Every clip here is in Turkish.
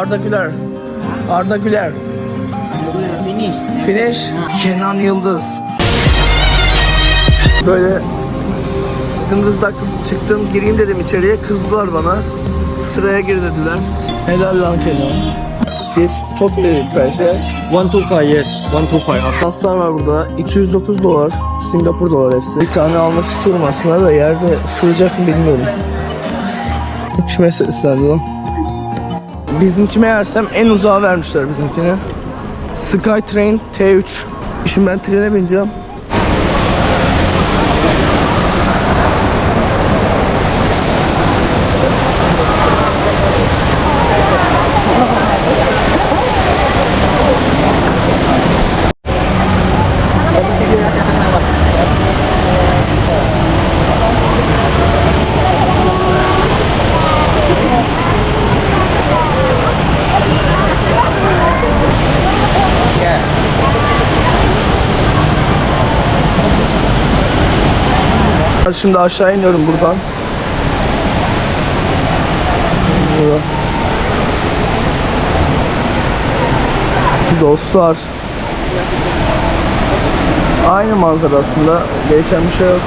Arda Güler. Arda Güler. Finish. Finish. Kenan Yıldız. Böyle dımdızdak çıktım gireyim dedim içeriye kızdılar bana. Sıraya gir dediler. Helal lan Kenan. Yes, top level price yes. 125 yes 125 Atlaslar var burada. 209 dolar. Singapur dolar hepsi. Bir tane almak istiyorum aslında da yerde sığacak mı bilmiyorum. Kime seslendi lan? Bizimki meğersem en uzağa vermişler bizimkini. Skytrain T3. Şimdi ben trene bineceğim. Şimdi aşağı iniyorum buradan. Burada. Dostlar. Aynı manzara aslında. Değişen bir şey yok.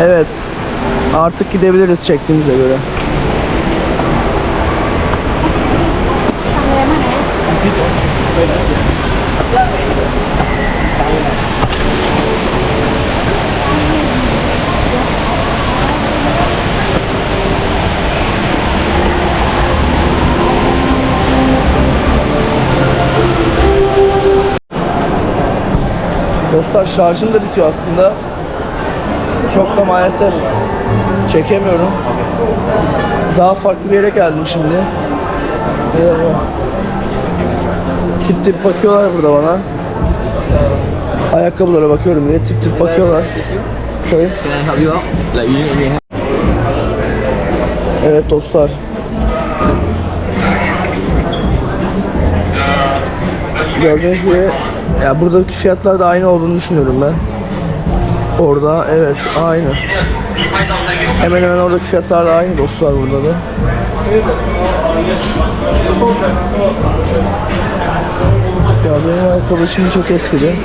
Evet. Artık gidebiliriz çektiğimize göre. Dostlar şarjım da bitiyor aslında. Çok da maalesef çekemiyorum. Daha farklı bir yere geldim şimdi. Ee, tip tip bakıyorlar burada bana. Ayakkabılara bakıyorum diye tip tip bakıyorlar. Şöyle. Can I Gördüğünüz gibi ya buradaki fiyatlar da aynı olduğunu düşünüyorum ben. Orada evet aynı. Hemen hemen oradaki fiyatlar da aynı dostlar burada da. Ya benim ayakkabı şimdi çok eskidi.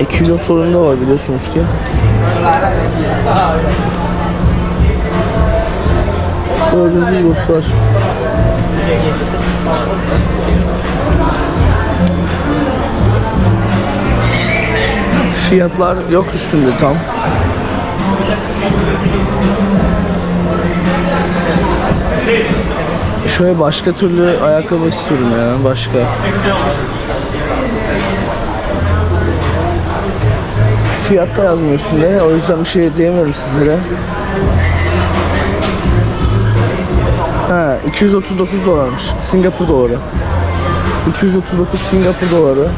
E kilo sorunu da var biliyorsunuz ki. Gördüğünüz gibi dostlar. Fiyatlar yok üstünde tam. Şöyle başka türlü ayakkabı istiyorum ya başka. Fiyat da yazmıyor üstünde o yüzden bir şey diyemiyorum sizlere. 239 dolarmış. Singapur doları. 239 Singapur doları.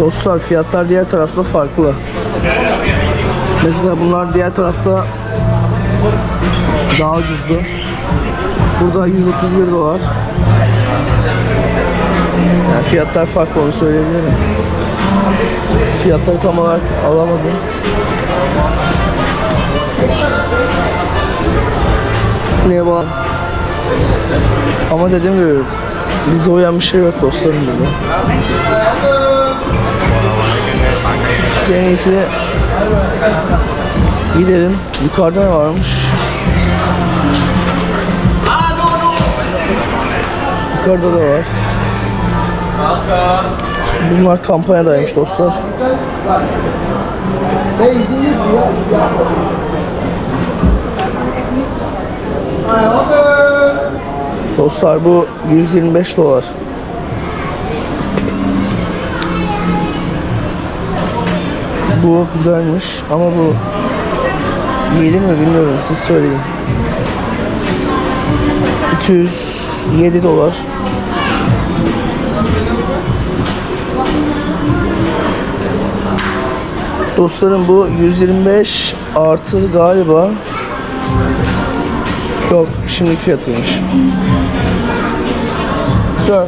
Dostlar fiyatlar diğer tarafta farklı. Mesela bunlar diğer tarafta daha ucuzdu. Burada 131 dolar. Yani fiyatlar farklı onu söyleyebilirim. Fiyatları tam olarak alamadım. Neye bağlı? Ama dediğim gibi bize uyan bir şey yok dostlarım dedi. Biz en iyisi gidelim. Yukarıda ne varmış? Yukarıda da var. Bunlar kampanyadaymış dostlar. Dostlar bu 125 dolar. Bu güzelmiş ama bu gelir mi bilmiyorum siz söyleyin. 207 dolar. Dostlarım bu 125 artı galiba Yok şimdi fiyatıymış. Sir,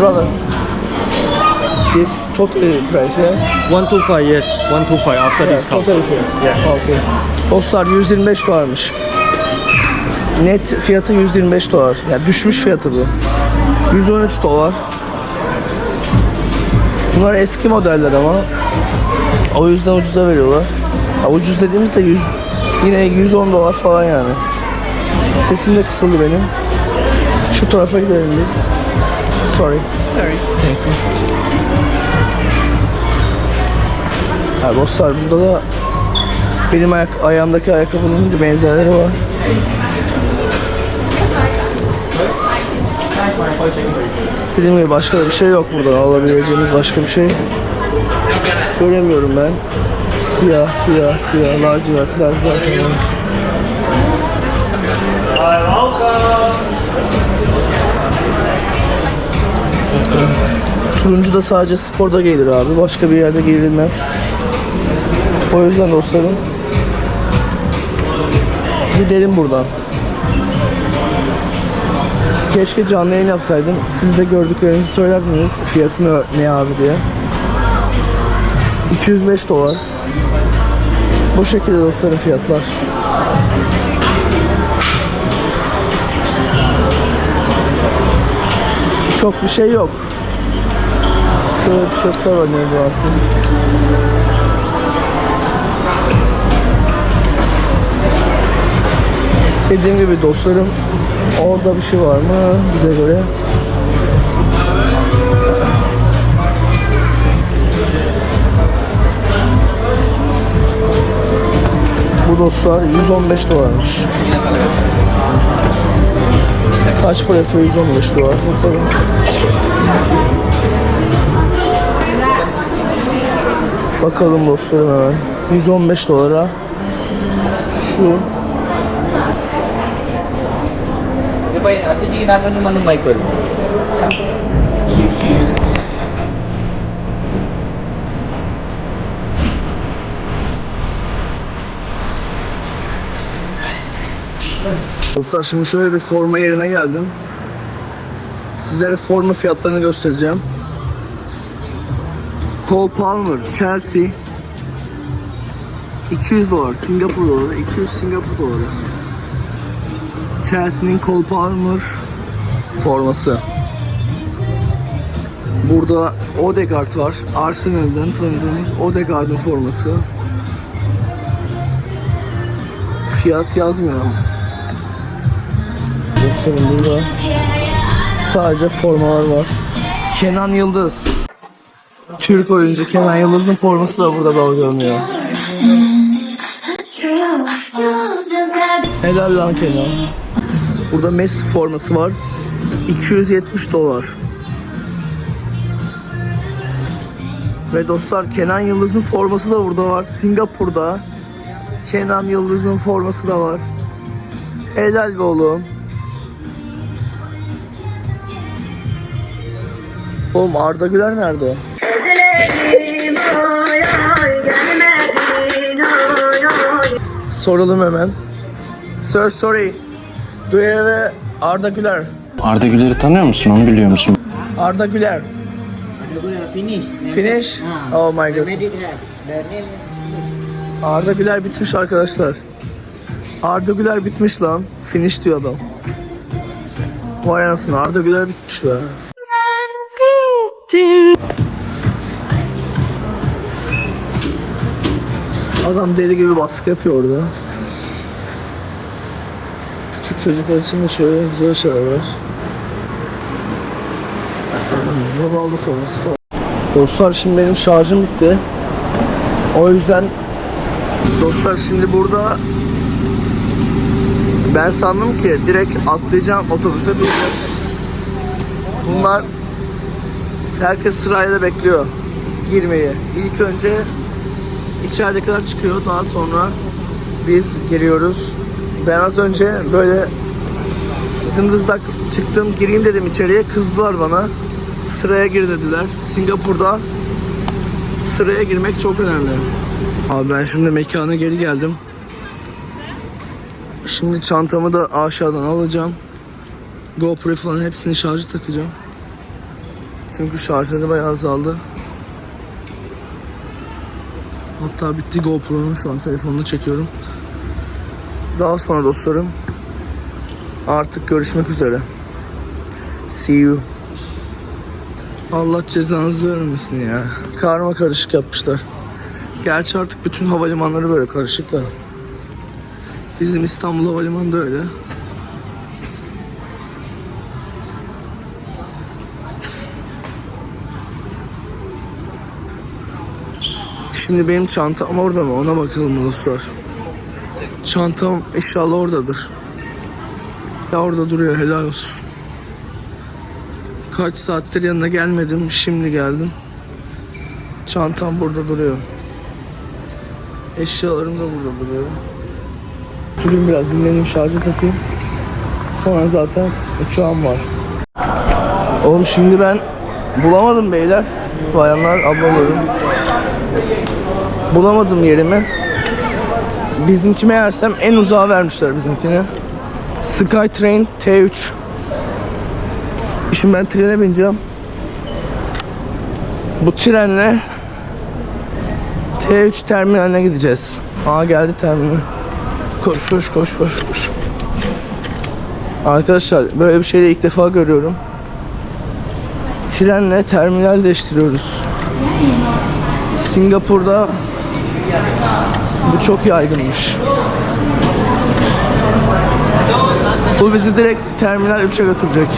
brother. This total price yes. 125 yes 125 after Yeah, discount total fiyat. Yeah. Okay. Dostlar 125 dolarmış. Net fiyatı 125 dolar. Yani düşmüş fiyatı bu. 113 dolar. Bunlar eski modeller ama o yüzden ucuza veriyorlar. Ya ucuz dediğimizde 100 yine 110 dolar falan yani. Sesim de kısıldı benim. Şu tarafa gidelim biz. Sorry. Sorry. Thank you. Ha, dostlar burada da benim ayak, ayağımdaki ayakkabının bir benzerleri var. Dediğim gibi başka bir şey yok burada. Alabileceğimiz başka bir şey göremiyorum ben. Siyah, siyah, siyah, lacivertler zaten var. Turuncu da sadece sporda giyilir abi. Başka bir yerde giyilmez. O yüzden dostlarım gidelim buradan. Keşke canlı yayın yapsaydım. Siz de gördüklerinizi söyler misiniz? Fiyatını ne abi diye. 205 dolar. Bu şekilde dostlarım fiyatlar. Çok bir şey yok. Şöyle tişörtler var ne aslında. Dediğim gibi dostlarım orada bir şey var mı bize göre? dostlar 115 dolarmış. Kaç para yapıyor 115 dolar? Bakalım. Bakalım dostlarım hemen. 115 dolara şu Michael. Dostlar şimdi şöyle bir forma yerine geldim. Sizlere forma fiyatlarını göstereceğim. Cole Palmer, Chelsea 200 dolar, Singapur doları, 200 Singapur doları. Chelsea'nin Cole Palmer forması. Burada Odegaard var. Arsenal'den tanıdığımız Odegaard'ın forması. Fiyat yazmıyor ama. Dostlarım burada sadece formalar var. Kenan Yıldız. Türk oyuncu Kenan Yıldız'ın forması da burada dalgalanıyor. Helal lan Kenan. Burada Messi forması var. 270 dolar. Ve dostlar Kenan Yıldız'ın forması da burada var. Singapur'da. Kenan Yıldız'ın forması da var. Helal be oğlum. Oğlum Arda Güler nerede? Soralım hemen. Sir sorry. Do you have Arda Güler? Arda Güler'i tanıyor musun? Onu biliyor musun? Arda Güler. finish Finish? Oh my god. Arda Güler bitmiş arkadaşlar. Arda Güler bitmiş lan. Finish diyor adam. Vay anasını Arda Güler bitmiş be. Adam deli gibi baskı yapıyor orada. Küçük çocuklar için de şöyle güzel şeyler var. Ronaldo forması falan. Dostlar şimdi benim şarjım bitti. O yüzden Dostlar şimdi burada ben sandım ki direkt atlayacağım otobüse bineceğim. Bunlar herkes sırayla bekliyor girmeyi. İlk önce içeridekiler çıkıyor daha sonra biz giriyoruz. Ben az önce böyle dımdızlak çıktım gireyim dedim içeriye kızdılar bana. Sıraya gir dediler. Singapur'da sıraya girmek çok önemli. Abi ben şimdi mekana geri geldim. Şimdi çantamı da aşağıdan alacağım. GoPro falan hepsini şarjı takacağım. Çünkü şarjları bayağı azaldı. Hatta bitti GoPro'nun şu an telefonunu çekiyorum. Daha sonra dostlarım artık görüşmek üzere. See you. Allah cezanızı vermesin ya. Karma karışık yapmışlar. Gerçi artık bütün havalimanları böyle karışık da. Bizim İstanbul Havalimanı da öyle. Şimdi benim çantam orada mı? Ona bakalım dostlar. Çantam inşallah oradadır. Ya orada duruyor helal olsun. Kaç saattir yanına gelmedim. Şimdi geldim. Çantam burada duruyor. Eşyalarım da burada duruyor. Durayım biraz dinleneyim şarjı takayım. Sonra zaten uçağım var. Oğlum şimdi ben bulamadım beyler. Bayanlar, ablalarım. Bulamadım yerimi. Bizimki meğersem en uzağa vermişler bizimkini. Skytrain T3. Şimdi ben trene bineceğim. Bu trenle T3 terminaline gideceğiz. Aa geldi terminal. Koş koş koş koş koş. Arkadaşlar böyle bir şey de ilk defa görüyorum. Trenle terminal değiştiriyoruz. Singapur'da bu çok yaygınmış. Bu bizi direkt terminal 3'e götürecek.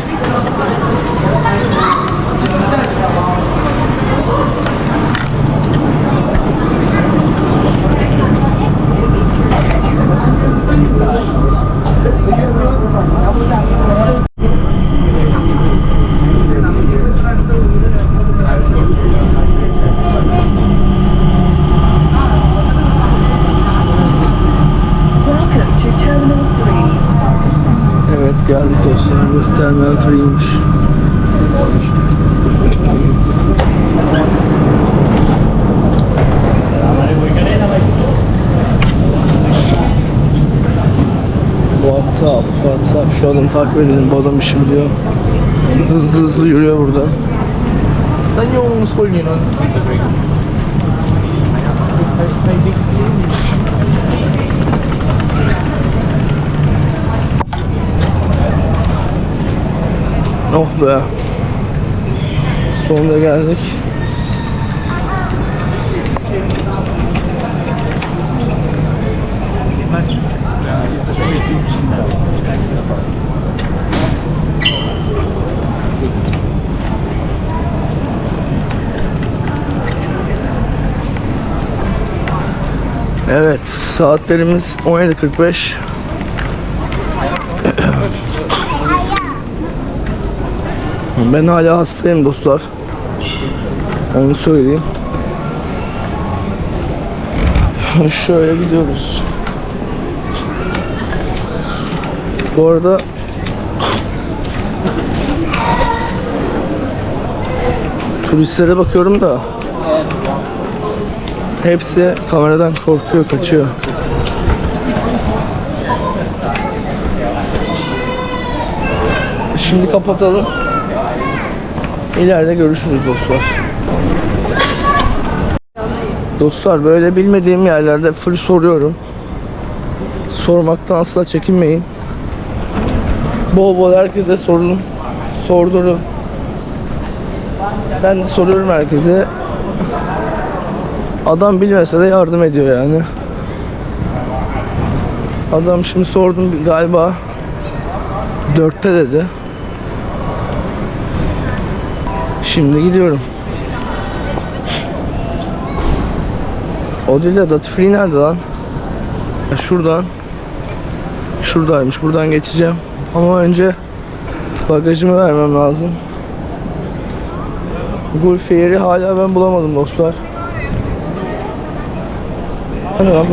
Welcome to Terminal 3. Evet geldik dostlar. Burası terminal 3'ymiş. WhatsApp, WhatsApp. Şu adamı takip edelim. Bu adam işi biliyor. Hızlı hızlı yürüyor burada. Sen yung school niyo nun? Oh be. Sonunda geldik. Evet, saatlerimiz 17.45. Ben hala hastayım dostlar. Onu söyleyeyim. Şöyle gidiyoruz. Bu arada turistlere bakıyorum da hepsi kameradan korkuyor, kaçıyor. Şimdi kapatalım. İleride görüşürüz dostlar. Dostlar böyle bilmediğim yerlerde full soruyorum. Sormaktan asla çekinmeyin. Bol bol herkese sorun. Sordurun. Ben de soruyorum herkese. Adam bilmese de yardım ediyor yani. Adam şimdi sordum galiba dörtte dedi. Şimdi gidiyorum. O değil de Dati Free nerede lan? Şuradan. Şuradaymış. Buradan geçeceğim. Ama önce bagajımı vermem lazım. Gulf yeri hala ben bulamadım dostlar. Hani lan?